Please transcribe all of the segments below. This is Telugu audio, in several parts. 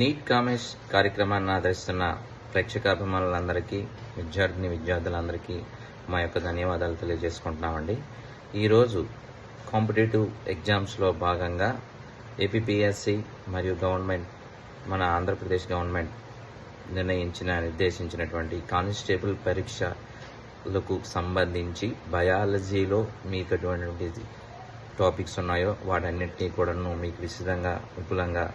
నీట్ కామేష్ కార్యక్రమాన్ని ఆదరిస్తున్న ప్రేక్షకాభిమానులందరికీ విద్యార్థిని విద్యార్థులందరికీ మా యొక్క ధన్యవాదాలు తెలియజేసుకుంటున్నామండి. ఈరోజు కాంపిటేటివ్ ఎగ్జామ్స్లో భాగంగా ఏపీపీఎస్సి మరియు గవర్నమెంట్ మన ఆంధ్రప్రదేశ్ గవర్నమెంట్ నిర్ణయించిన నిర్దేశించినటువంటి కానిస్టేబుల్ పరీక్షలకు సంబంధించి బయాలజీలో మీకు ఎటువంటి టాపిక్స్ ఉన్నాయో వాటన్నిటినీ కూడాను మీకు విశదంగా విపులంగా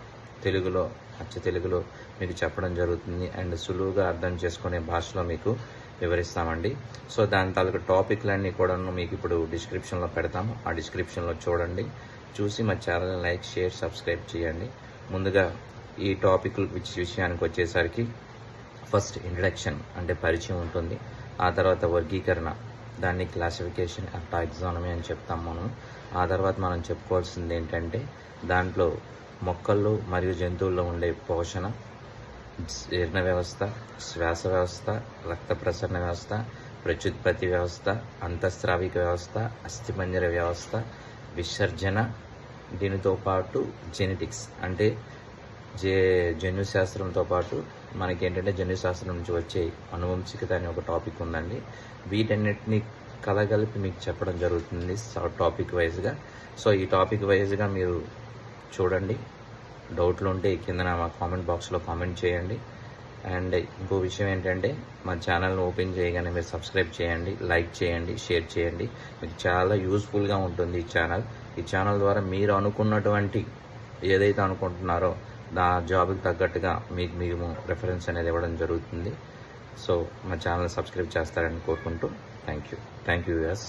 తెలుగులో అచ్చ తెలుగులో మీకు చెప్పడం జరుగుతుంది అండ్ సులువుగా అర్థం చేసుకునే భాషలో మీకు వివరిస్తామండి. సో దాని తాలూకు టాపిక్లన్నీ కూడా మీకు ఇప్పుడు డిస్క్రిప్షన్లో పెడతాము. ఆ డిస్క్రిప్షన్లో చూడండి. చూసి మా ఛానల్ని లైక్ షేర్ సబ్స్క్రైబ్ చేయండి. ముందుగా ఈ టాపిక్ విషయానికి వచ్చేసరికి ఫస్ట్ ఇంట్రడక్షన్ అంటే పరిచయం ఉంటుంది. ఆ తర్వాత వర్గీకరణ దాన్ని క్లాసిఫికేషన్ అండ్ టాక్సానమీ అని చెప్తాం మనం. ఆ తర్వాత మనం చెప్పుకోవాల్సింది ఏంటంటే దాంట్లో మొక్కల్లో మరియు జంతువుల్లో ఉండే పోషణ జీర్ణ వ్యవస్థ శ్వాస వ్యవస్థ రక్త ప్రసరణ వ్యవస్థ ప్రత్యుత్పత్తి వ్యవస్థ అంతఃస్రావిక వ్యవస్థ అస్థిపంజర వ్యవస్థ విసర్జన. దీనితో పాటు జెనెటిక్స్ అంటే జే జన్యుశాస్త్రంతో పాటు మనకి ఏంటంటే జన్యుశాస్త్రం నుంచి వచ్చే అనువంశికత అనే ఒక టాపిక్ ఉందండి. వీటన్నిటిని కలగలిపి మీకు చెప్పడం జరుగుతుంది టాపిక్ వైజ్గా. సో ఈ టాపిక్ వైజ్గా మీరు చూడండి. డౌట్లు ఉంటే కింద మా కామెంట్ బాక్స్లో కామెంట్ చేయండి. అండ్ ఇంకో విషయం ఏంటంటే మా ఛానల్ని ఓపెన్ చేయగానే మీరు సబ్స్క్రైబ్ చేయండి లైక్ చేయండి షేర్ చేయండి. మీకు చాలా యూస్ఫుల్గా ఉంటుంది ఈ ఛానల్ ఈ ఛానల్ ద్వారా మీరు అనుకున్నటువంటి ఏదైతే అనుకుంటున్నారో దా జాబ్కి తగ్గట్టుగా మీకు మేము రెఫరెన్స్ అనేది ఇవ్వడం జరుగుతుంది. సో మా ఛానల్ సబ్స్క్రైబ్ చేస్తారని కోరుకుంటూ thank you thank you yes